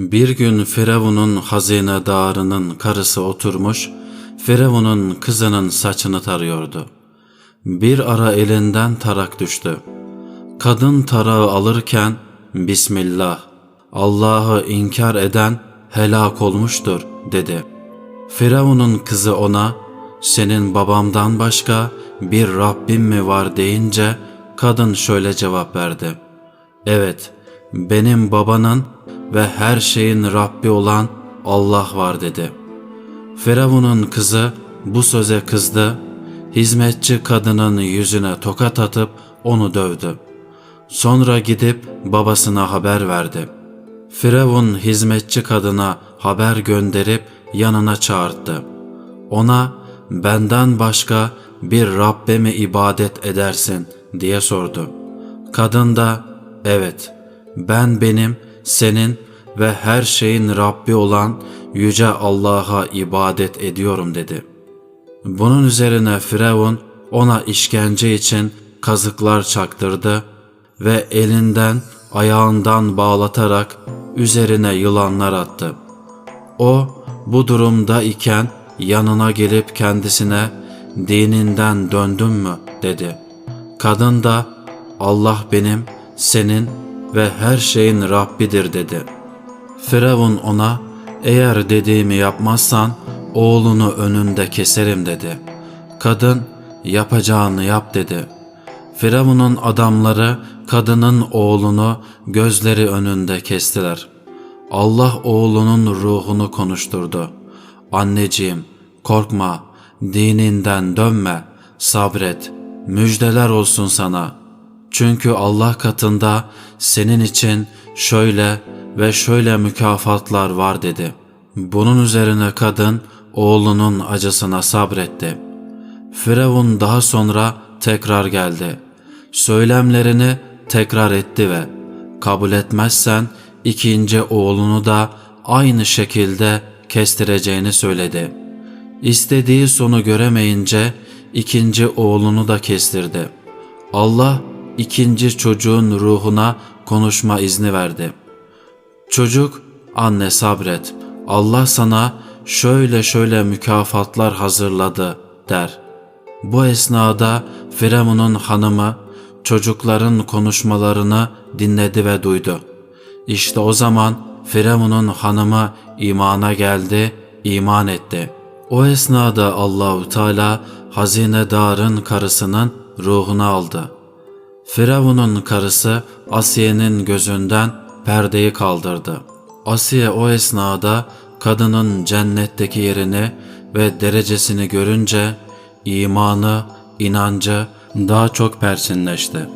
Bir gün Firavun'un hazinedarının karısı oturmuş, Firavun'un kızının saçını tarıyordu. Bir ara elinden tarak düştü. Kadın tarağı alırken, Bismillah, Allah'ı inkar eden helak olmuştur dedi. Firavun'un kızı ona, senin babamdan başka bir Rabbim mi var deyince, kadın şöyle cevap verdi. Evet, benim babanın ve her şeyin Rabbi olan Allah var dedi. Firavun'un kızı bu söze kızdı, hizmetçi kadının yüzüne tokat atıp onu dövdü. Sonra gidip babasına haber verdi. Firavun hizmetçi kadına haber gönderip yanına çağırdı. Ona benden başka bir Rabbe mi ibadet edersin diye sordu. Kadın da evet ben benim senin ve her şeyin Rabbi olan Yüce Allah'a ibadet ediyorum dedi. Bunun üzerine Firavun ona işkence için kazıklar çaktırdı ve elinden ayağından bağlatarak üzerine yılanlar attı. O bu durumda iken yanına gelip kendisine dininden döndün mü dedi. Kadın da Allah benim, senin ve her şeyin Rabbidir dedi. Firavun ona eğer dediğimi yapmazsan oğlunu önünde keserim dedi. Kadın yapacağını yap dedi. Firavun'un adamları kadının oğlunu gözleri önünde kestiler. Allah oğlunun ruhunu konuşturdu. Anneciğim korkma, dininden dönme, sabret, müjdeler olsun sana. Çünkü Allah katında senin için şöyle ve şöyle mükafatlar var dedi. Bunun üzerine kadın oğlunun acısına sabretti. Firavun daha sonra tekrar geldi. Söylemlerini tekrar etti ve kabul etmezsen ikinci oğlunu da aynı şekilde kestireceğini söyledi. İstediği sonu göremeyince ikinci oğlunu da kestirdi. Allah ikinci çocuğun ruhuna konuşma izni verdi. Çocuk, anne sabret, Allah sana şöyle şöyle mükafatlar hazırladı der. Bu esnada Firavun'un hanımı çocukların konuşmalarını dinledi ve duydu. İşte o zaman Firavun'un hanımı imana geldi, iman etti. O esnada Allahu Teala hazinedarın karısının ruhunu aldı. Firavun'un karısı Asiye'nin gözünden perdeyi kaldırdı. Asiye o esnada kadının cennetteki yerini ve derecesini görünce imanı, inancı daha çok perçinleşti.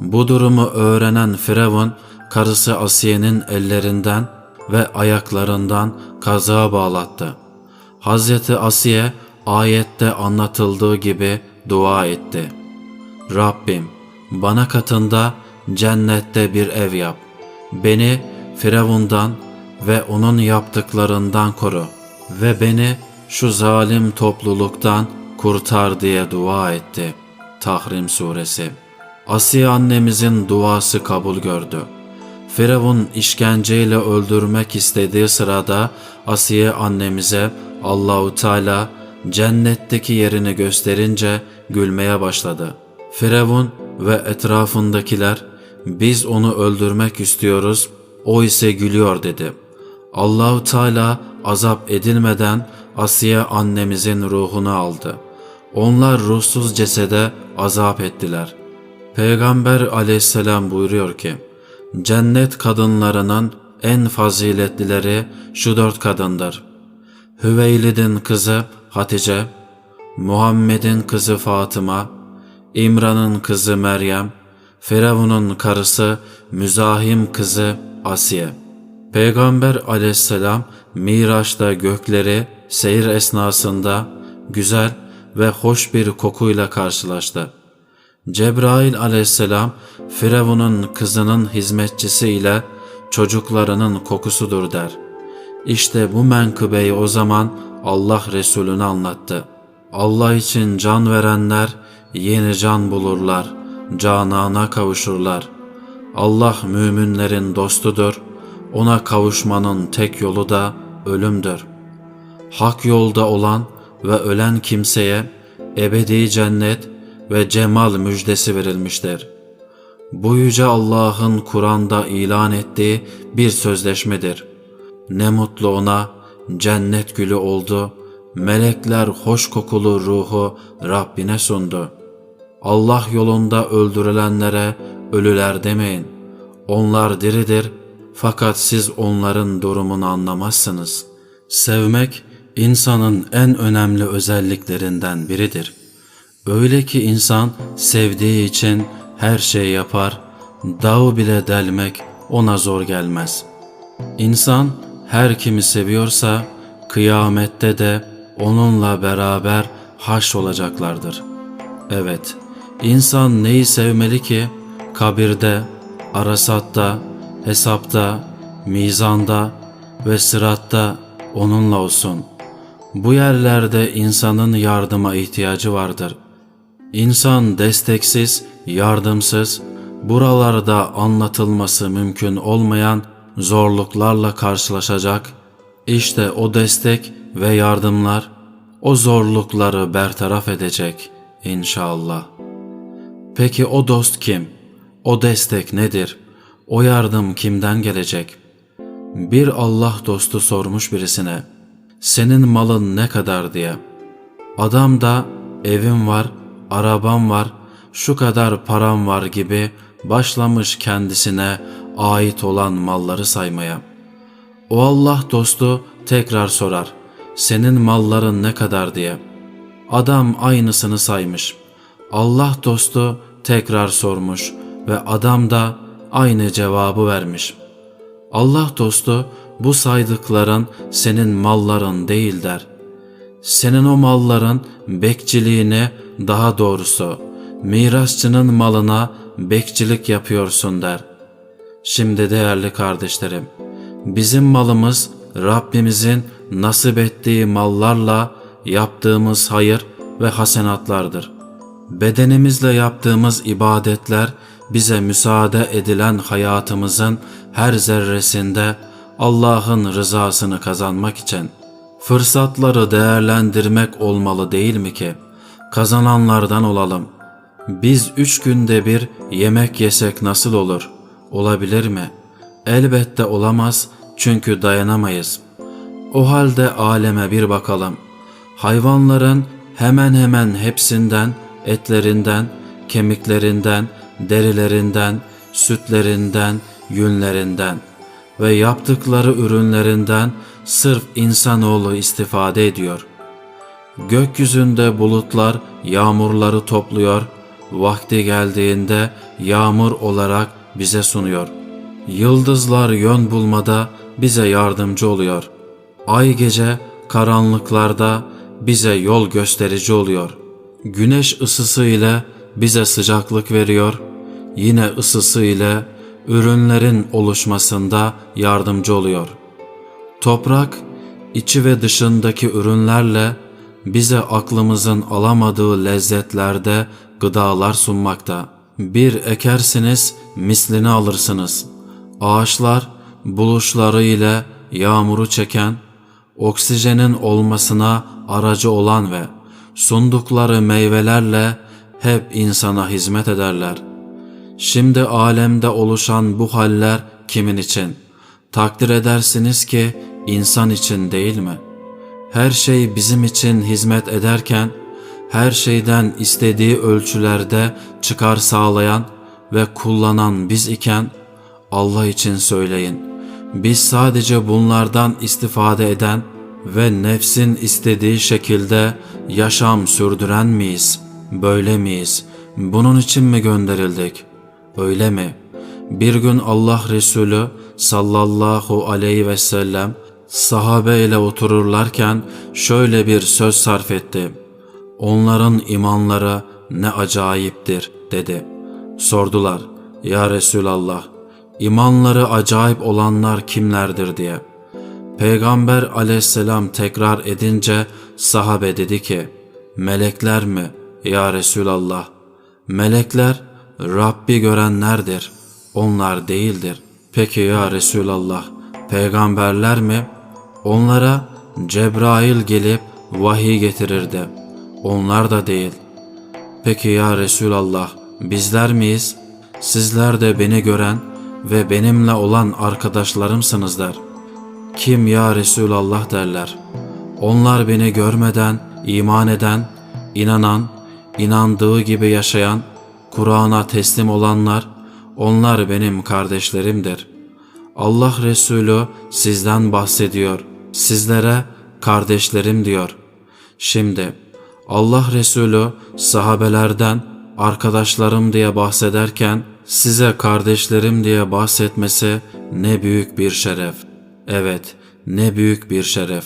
Bu durumu öğrenen Firavun karısı Asiye'nin ellerinden ve ayaklarından kazığa bağlattı. Hazreti Asiye ayette anlatıldığı gibi dua etti. Rabbim bana katında cennette bir ev yap. Beni Firavundan ve onun yaptıklarından koru ve beni şu zalim topluluktan kurtar diye dua etti. Tahrim Suresi Asiye annemizin duası kabul gördü. Firavun işkenceyle öldürmek istediği sırada Asiye annemize Allahu Teala cennetteki yerini gösterince gülmeye başladı. Firavun ve etrafındakiler biz onu öldürmek istiyoruz, o ise gülüyor dedi. Allahu Teala azap edilmeden Asiye annemizin ruhunu aldı. Onlar ruhsuz cesede azap ettiler. Peygamber aleyhisselam buyuruyor ki, Cennet kadınlarının en faziletlileri şu dört kadındır. Hüveylid'in kızı Hatice, Muhammed'in kızı Fatıma, İmran'ın kızı Meryem, Firavun'un karısı Müzahim kızı Asiye. Peygamber aleyhisselam Miraç'ta gökleri seyir esnasında güzel ve hoş bir kokuyla karşılaştı. Cebrail aleyhisselam Firavun'un kızının hizmetçisi ile çocuklarının kokusudur der. İşte bu menkıbeyi o zaman Allah Resulüne anlattı. Allah için can verenler yeni can bulurlar, canana kavuşurlar. Allah müminlerin dostudur, ona kavuşmanın tek yolu da ölümdür. Hak yolda olan ve ölen kimseye ebedi cennet ve cemal müjdesi verilmiştir. Bu yüce Allah'ın Kur'an'da ilan ettiği bir sözleşmedir. Ne mutlu ona cennet gülü oldu, melekler hoş kokulu ruhu Rabbine sundu. Allah yolunda öldürülenlere ölüler demeyin. Onlar diridir fakat siz onların durumunu anlamazsınız. Sevmek insanın en önemli özelliklerinden biridir. Öyle ki insan sevdiği için her şey yapar, dağı bile delmek ona zor gelmez. İnsan her kimi seviyorsa kıyamette de onunla beraber haş olacaklardır. Evet, insan neyi sevmeli ki kabirde, arasatta, hesapta, mizanda ve sıratta onunla olsun. Bu yerlerde insanın yardıma ihtiyacı vardır. İnsan desteksiz, yardımsız, buralarda anlatılması mümkün olmayan zorluklarla karşılaşacak. İşte o destek ve yardımlar o zorlukları bertaraf edecek inşallah. Peki o dost kim? O destek nedir? O yardım kimden gelecek? Bir Allah dostu sormuş birisine, senin malın ne kadar diye. Adam da evim var, arabam var, şu kadar param var gibi başlamış kendisine ait olan malları saymaya. O Allah dostu tekrar sorar, senin malların ne kadar diye. Adam aynısını saymış. Allah dostu tekrar sormuş ve adam da aynı cevabı vermiş. Allah dostu bu saydıkların senin malların değil der. Senin o malların bekçiliğine daha doğrusu mirasçının malına bekçilik yapıyorsun der. Şimdi değerli kardeşlerim, bizim malımız Rabbimizin nasip ettiği mallarla yaptığımız hayır ve hasenatlardır. Bedenimizle yaptığımız ibadetler bize müsaade edilen hayatımızın her zerresinde Allah'ın rızasını kazanmak için fırsatları değerlendirmek olmalı değil mi ki? Kazananlardan olalım. Biz üç günde bir yemek yesek nasıl olur? Olabilir mi? Elbette olamaz çünkü dayanamayız. O halde aleme bir bakalım. Hayvanların hemen hemen hepsinden, etlerinden, kemiklerinden, derilerinden, sütlerinden, yünlerinden ve yaptıkları ürünlerinden sırf insanoğlu istifade ediyor. Gökyüzünde bulutlar yağmurları topluyor, vakti geldiğinde yağmur olarak bize sunuyor. Yıldızlar yön bulmada bize yardımcı oluyor. Ay gece karanlıklarda bize yol gösterici oluyor. Güneş ısısı ile bize sıcaklık veriyor. Yine ısısı ile ürünlerin oluşmasında yardımcı oluyor. Toprak, içi ve dışındaki ürünlerle bize aklımızın alamadığı lezzetlerde gıdalar sunmakta. Bir ekersiniz, mislini alırsınız. Ağaçlar, buluşları ile yağmuru çeken, oksijenin olmasına aracı olan ve sundukları meyvelerle hep insana hizmet ederler. Şimdi alemde oluşan bu haller kimin için? Takdir edersiniz ki insan için değil mi? Her şey bizim için hizmet ederken, her şeyden istediği ölçülerde çıkar sağlayan ve kullanan biz iken, Allah için söyleyin. Biz sadece bunlardan istifade eden ve nefsin istediği şekilde yaşam sürdüren miyiz? Böyle miyiz? Bunun için mi gönderildik? Öyle mi? Bir gün Allah Resulü sallallahu aleyhi ve sellem sahabe ile otururlarken şöyle bir söz sarf etti. Onların imanları ne acayiptir dedi. Sordular, Ya Resulallah, imanları acayip olanlar kimlerdir diye. Peygamber aleyhisselam tekrar edince sahabe dedi ki, melekler mi ya Resulallah? Melekler Rabbi görenlerdir, onlar değildir. Peki ya Resulallah, peygamberler mi? Onlara Cebrail gelip vahiy getirirdi. Onlar da değil. Peki ya Resulallah bizler miyiz? Sizler de beni gören ve benimle olan arkadaşlarımsınızlar. Kim ya Resulallah derler. Onlar beni görmeden iman eden, inanan, inandığı gibi yaşayan, Kur'an'a teslim olanlar, onlar benim kardeşlerimdir. Allah Resulü sizden bahsediyor. Sizlere kardeşlerim diyor. Şimdi Allah Resulü sahabelerden arkadaşlarım diye bahsederken size kardeşlerim diye bahsetmesi ne büyük bir şeref. Evet, ne büyük bir şeref.